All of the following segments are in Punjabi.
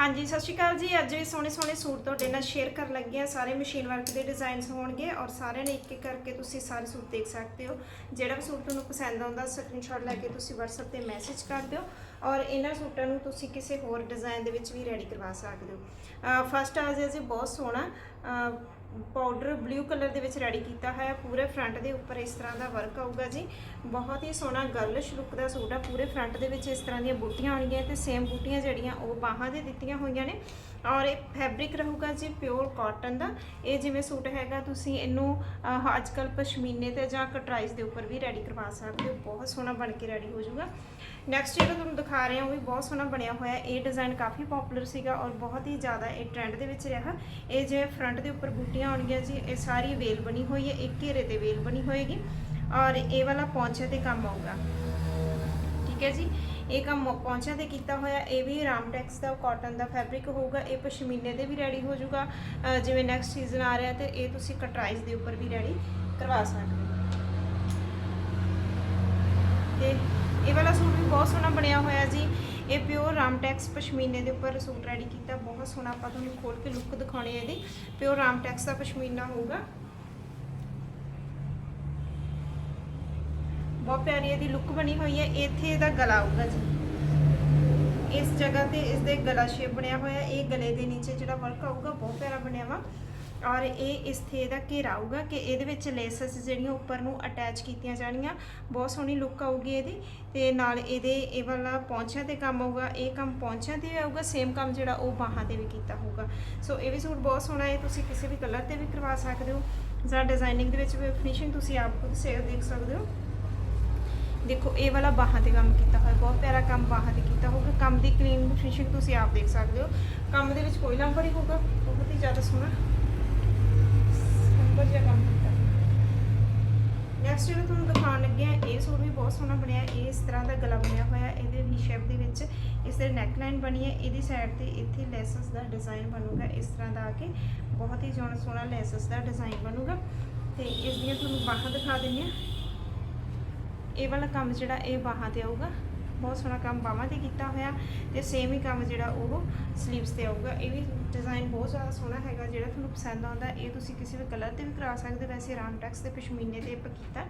ਹਾਂਜੀ, ਸਤਿ ਸ਼੍ਰੀ ਅਕਾਲ ਜੀ। ਅੱਜ ਵੀ ਸੋਹਣੇ ਸੋਹਣੇ ਸੂਟ ਤੁਹਾਡੇ ਨਾਲ ਸ਼ੇਅਰ ਕਰਨ ਲੱਗੇ ਆ ਸਾਰੇ ਮਸ਼ੀਨ ਵਰਕ ਦੇ ਡਿਜ਼ਾਈਨਸ ਹੋਣਗੇ ਔਰ ਸਾਰਿਆਂ ਨੇ ਇੱਕ ਇੱਕ ਕਰਕੇ ਤੁਸੀਂ ਸਾਰੇ ਸੂਟ ਦੇਖ ਸਕਦੇ ਹੋ। ਜਿਹੜਾ ਵੀ ਸੂਟ ਤੁਹਾਨੂੰ ਪਸੰਦ ਆਉਂਦਾ ਸਕਰੀਨਸ਼ਾਟ ਲੈ ਕੇ ਤੁਸੀਂ WhatsApp ਤੇ ਮੈਸੇਜ ਕਰ ਦਿਓ ਔਰ ਇਹਨਾਂ ਸੂਟਾਂ ਨੂੰ ਤੁਸੀਂ ਕਿਸੇ ਹੋਰ ਡਿਜ਼ਾਈਨ ਦੇ ਵਿੱਚ ਵੀ ਰੈਡੀ ਕਰਵਾ ਸਕਦੇ ਹੋ। ਫਸਟ ਆ ਜੀ, ਬਹੁਤ ਸੋਹਣਾ। ਪਾਊਡਰ ਬਲੂ ਕਲਰ ਦੇ ਵਿੱਚ ਰੈਡੀ ਕੀਤਾ ਹੋਇਆ, ਪੂਰੇ ਫਰੰਟ ਦੇ ਉੱਪਰ ਇਸ ਤਰ੍ਹਾਂ ਦਾ ਵਰਕ ਆਊਗਾ ਜੀ। ਬਹੁਤ ਹੀ ਸੋਹਣਾ ਗਰਲਿਸ਼ ਲੁੱਕ ਦਾ ਸੂਟ ਆ, ਪੂਰੇ ਫਰੰਟ ਦੇ ਵਿੱਚ ਇਸ ਤਰ੍ਹਾਂ ਦੀਆਂ ਬੂਟੀਆਂ ਆਉਣਗੀਆਂ ਤੇ ਸੇਮ ਬੂਟੀਆਂ ਜਿਹੜੀਆਂ ਉਹ ਬਾਹਾਂ ਦੇ ਦਿੱਤੀਆਂ ਹੋਈਆਂ ਨੇ। ਔਰ ਇਹ ਫੈਬਰਿਕ ਰਹੂਗਾ ਜੀ ਪਿਓਰ ਕਾਟਨ ਦਾ। ਇਹ ਜਿਵੇਂ ਸੂਟ ਹੈਗਾ, ਤੁਸੀਂ ਇਹਨੂੰ ਅੱਜ ਕੱਲ ਪਸ਼ਮੀਨੇ ਤੇ ਜਾਂ ਕਟਰਾਈਜ਼ ਦੇ ਉੱਪਰ ਵੀ ਰੈਡੀ ਕਰਵਾ ਸਕਦੇ ਹੋ। ਬਹੁਤ ਸੋਹਣਾ ਬਣ ਕੇ ਰੈਡੀ ਹੋ ਜਾਊਗਾ। ਨੈਕਸਟ ਜਿਹੜਾ ਤੁਹਾਨੂੰ ਦਿਖਾ ਰਹੇ ਹਾਂ ਉਹ ਵੀ ਬਹੁਤ ਸੋਹਣਾ ਬਣਿਆ ਹੋਇਆ। ਇਹ ਡਿਜ਼ਾਈਨ ਕਾਫੀ ਪਪੂਲਰ ਸੀਗਾ ਔਰ ਬਹੁਤ ਹੀ ਜ਼ਿਆਦਾ ਇਹ ਟ੍ਰੈਂਡ ਦੇ ਵਿੱਚ ਰਿਹਾ। ਇਹ ਜਿਵੇਂ ਫਰੰਟ ਦੇ ਉੱਪਰ ਬੂਟੀਆਂ ਆਉਣਗੀਆਂ ਜੀ, ਇਹ ਸਾਰੀ ਵੇਲ ਬਣੀ ਹੋਈ ਹੈ, ਇੱਕ ਘੇਰੇ ਤੇ ਵੇਲ ਬਣੀ ਹੋਏਗੀ ਔਰ ਇਹ ਵਾਲਾ ਪੌਂਚੇ ਤੇ ਕੰਮ ਆਊਗਾ। ਠੀਕ ਹੈ ਜੀ, ਇਹ ਕੰਮ ਪੌਂਚਿਆਂ ਤੇ ਕੀਤਾ ਹੋਇਆ, ਇਹ ਵੀ ਰਾਮਟੈਕਸ ਦਾ, ਕਾਟਨ ਦਾ ਫੈਬਰਿਕ ਹੋਊਗਾ, ਇਹ ਪਸ਼ਮੀਨੇ ਦੇ ਵੀ ਰੈਡੀ ਹੋ ਜਾਊਗਾ ਜਿਵੇਂ ਨੈਕਸਟ ਸੀਜ਼ਨ ਆ ਰਿਹਾ ਤੇ ਇਹ ਤੁਸੀਂ ਕਟਰਾਈਜ਼ ਦੇ ਉੱਪਰ ਵੀ ਰੈਡੀ ਕਰਵਾ ਸਕਦੇ ਹੋ। ਤੇ ਇਹ ਵਾਲਾ ਸੂਟ ਵੀ ਬਹੁਤ ਸੋਹਣਾ ਇਹ ਪਿਓਰ ਰਾਮਟੈਕਸ ਪਸ਼ਮੀਨੇ ਦੇ ਉੱਪਰ ਸੂਟ ਰੈਡੀ ਕੀਤਾ, ਬਹੁਤ ਸੋਹਣਾ ਆਪਾਂ ਤੁਹਾਨੂੰ ਖੋਲ ਕੇ ਲੁੱਕ ਦਿਖਾਉਣੀ ਹੈ ਇਹਦੀ। ਪਿਓਰ ਰਾਮਟੈਕਸ ਦਾ ਪਸ਼ਮੀਨਾ ਹੋਊਗਾ। ਬਹੁਤ ਪਿਆਰੀ ਇਹਦੀ ਲੁੱਕ ਬਣੀ ਹੋਈ ਹੈ। ਇੱਥੇ ਇਹਦਾ ਗਲਾ ਆਊਗਾ ਜੀ। ਇਸ ਜਗ੍ਹਾ ਤੇ ਇਸ ਦੇ ਗਲਾ ਸ਼ੇਪ ਬਣਿਆ ਹੋਇਆ ਇਹ ਗਲੇ ਦੇ ਨੀਚੇ ਜਿਹੜਾ ਵਰਕ ਆਊਗਾ, ਬਹੁਤ ਪਿਆਰਾ ਬਣਿਆ ਵਾ। ਔਰ ਇਹ ਇਸ ਥੇ ਦਾ ਘੇਰਾ ਆਊਗਾ ਕਿ ਇਹਦੇ ਵਿੱਚ ਲੇਸਸ ਜਿਹੜੀਆਂ ਉੱਪਰ ਨੂੰ ਅਟੈਚ ਕੀਤੀਆਂ ਜਾਣੀਆਂ ਬਹੁਤ ਸੋਹਣੀ ਲੁੱਕ ਆਊਗੀ ਇਹਦੀ ਤੇ ਨਾਲ ਇਹਦੇ ਇਹ ਵਾਲਾ ਪੌਂਚਿਆਂ ਤੇ ਕੰਮ ਆਊਗਾ, ਇਹ ਕੰਮ ਪੌਂਚਿਆਂ ਤੇ ਵੀ ਆਊਗਾ ਸੇਮ ਕੰਮ ਜਿਹੜਾ ਉਹ ਬਾਹਾਂ ਤੇ ਵੀ ਕੀਤਾ ਹੋਊਗਾ। ਸੋ ਇਹ ਵੀ ਸੂਟ ਬਹੁਤ ਸੋਹਣਾ ਹੈ, ਤੁਸੀਂ ਕਿਸੇ ਵੀ ਕਲਰ ਤੇ ਵੀ ਕਰਵਾ ਸਕਦੇ ਹੋ। ਜਾਂ ਡਿਜ਼ਾਈਨਿੰਗ ਦੇ ਵਿੱਚ ਵੀ ਫਿਨਿਸ਼ਿੰਗ ਤੁਸੀਂ ਆਪ ਖੁਦ ਸੇ ਦੇਖ ਸਕਦੇ ਹੋ। ਦੇਖੋ, ਇਹ ਵਾਲਾ ਬਾਹਾਂ ਤੇ ਕੰਮ ਕੀਤਾ ਹੋਇਆ, ਬਹੁਤ ਪਿਆਰਾ ਕੰਮ ਬਾਹਾਂ ਤੇ ਕੀਤਾ ਹੋਊਗਾ। ਕੰਮ ਦੀ ਕਲੀਨ ਫਿਨਿਸ਼ਿੰਗ ਤੁਸੀਂ ਆਪ ਦੇਖ ਸਕਦੇ ਹੋ। ਕੰਮ ਦੇ ਵਿੱਚ ਕੋਈ ਲੰਬਰ ਨਹੀਂ ਹੋਊਗਾ, ਬਹੁਤ ਹੀ ਜ਼ਿਆਦਾ ਸੋਹਣਾ। ਸਿੰਪਲ ਕੰਮ ਕੀਤਾ। ਨੈਕਸਟ ਜਿਹੜਾ ਤੁਹਾਨੂੰ ਦਿਖਾਉਣ ਲੱਗੇ ਆ ਇਹ ਸੂਟ ਵੀ ਬਹੁਤ ਸੋਹਣਾ ਬਣਿਆ, ਇਹ ਇਸ ਤਰ੍ਹਾਂ ਦਾ ਗਲਾ ਬਣਿਆ ਹੋਇਆ ਇਹਦੇ ਵੀ ਸ਼ੇਪ ਦੇ ਵਿੱਚ ਇਸ ਦੇ ਨੈਕ ਲਾਈਨ ਬਣੀ ਹੈ, ਇਹਦੀ ਸਾਈਡ ਤੇ ਇੱਥੇ ਲੈਸਸ ਦਾ ਡਿਜ਼ਾਈਨ ਬਣੂਗਾ, ਇਸ ਤਰ੍ਹਾਂ ਦਾ ਆ ਕੇ ਬਹੁਤ ਹੀ ਸੋਹਣਾ ਸੋਹਣਾ ਲੈਸਸ ਦਾ ਡਿਜ਼ਾਈਨ ਬਣੂਗਾ। ਤੇ ਇਸ ਦੀਆਂ ਤੁਹਾਨੂੰ ਬਾਹਾਂ ਦਿਖਾ ਦਿੰਦੀ ਹਾਂ। ਇਹ ਵਾਲਾ ਕੰਮ ਜਿਹੜਾ, ਇਹ ਬਾਹਾਂ ਤੇ ਆਊਗਾ। ਬਹੁਤ ਸੋਹਣਾ ਕੰਮ ਬਾਹਾਂ ਤੇ ਕੀਤਾ ਹੋਇਆ ਤੇ ਸੇਮ ਹੀ ਕੰਮ ਜਿਹੜਾ ਉਹ ਸਲੀਵਸ ਤੇ ਆਊਗਾ ਇਹ ਵੀ ਡਿਜ਼ਾਈਨ ਬਹੁਤ ਜ਼ਿਆਦਾ ਸੋਹਣਾ ਹੈਗਾ, ਜਿਹੜਾ ਤੁਹਾਨੂੰ ਪਸੰਦ ਆਉਂਦਾ, ਇਹ ਤੁਸੀਂ ਕਿਸੇ ਵੀ ਕਲਰ ਤੇ ਵੀ ਕਰਾ ਸਕਦੇ ਹੋ। ਵੈਸੇ ਰਾਮਟੈਕਸ ਤੇ ਪਸ਼ਮੀਨੇ ਤੇ ਆਪਾਂ ਕੀਤਾ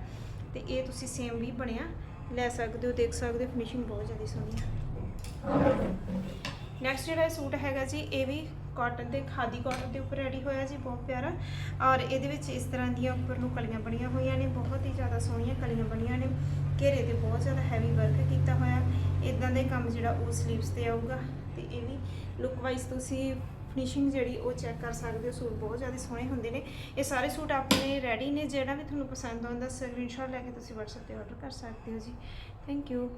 ਤੇ ਇਹ ਤੁਸੀਂ ਸੇਮ ਵੀ ਬਣਿਆ, ਲੈ ਸਕਦੇ ਹੋ, ਦੇਖ ਸਕਦੇ ਹੋ ਫਿਨਿਸ਼ਿੰਗ ਬਹੁਤ ਜ਼ਿਆਦਾ ਸੋਹਣੀ ਹੈ ਨੈਕਸਟ ਜਿਹੜਾ ਸੂਟ ਹੈਗਾ ਜੀ, ਇਹ ਵੀ ਕਾਟਨ ਦੇ, ਖਾਦੀ ਕਾਟਨ ਦੇ ਉੱਪਰ ਰੈਡੀ ਹੋਇਆ ਜੀ, ਬਹੁਤ ਪਿਆਰਾ। ਔਰ ਇਹਦੇ ਵਿੱਚ ਇਸ ਤਰ੍ਹਾਂ ਦੀਆਂ ਉੱਪਰ ਨੂੰ ਕਲੀਆਂ ਬਣੀਆਂ ਹੋਈਆਂ ਨੇ, ਬਹੁਤ ਹੀ ਜ਼ਿਆਦਾ ਸੋਹਣੀਆਂ ਕਲੀਆਂ ਬਣੀਆਂ ਨੇ। ਘੇਰੇ ਤੇ ਬਹੁਤ ਜ਼ਿਆਦਾ ਹੈਵੀ ਵਰਕ ਕੀਤਾ ਹੋਇਆ। ਇਦਾਂ ਦੇ ਕੰਮ ਜਿਹੜਾ ਉਹ ਸਲੀਵਸ ਤੇ ਆਊਗਾ। ਤੇ ਇਹ ਵੀ ਲੁੱਕ ਵਾਈਜ਼ ਤੁਸੀਂ ਫਿਨਿਸ਼ਿੰਗ ਜਿਹੜੀ ਉਹ ਚੈੱਕ ਕਰ ਸਕਦੇ ਹੋ, ਸੂਟ ਬਹੁਤ ਜ਼ਿਆਦਾ ਸੋਹਣੇ ਹੁੰਦੇ ਨੇ। ਇਹ ਸਾਰੇ ਸੂਟ ਆਪਣੇ ਰੈਡੀ ਨੇ, ਜਿਹੜਾ ਵੀ ਤੁਹਾਨੂੰ ਪਸੰਦ ਆਉਂਦਾ ਸਕਰੀਨਸ਼ਾਟ ਲੈ ਕੇ ਤੁਸੀਂ WhatsApp ਤੇ ਆਰਡਰ ਕਰ ਸਕਦੇ ਹੋ ਜੀ। Thank you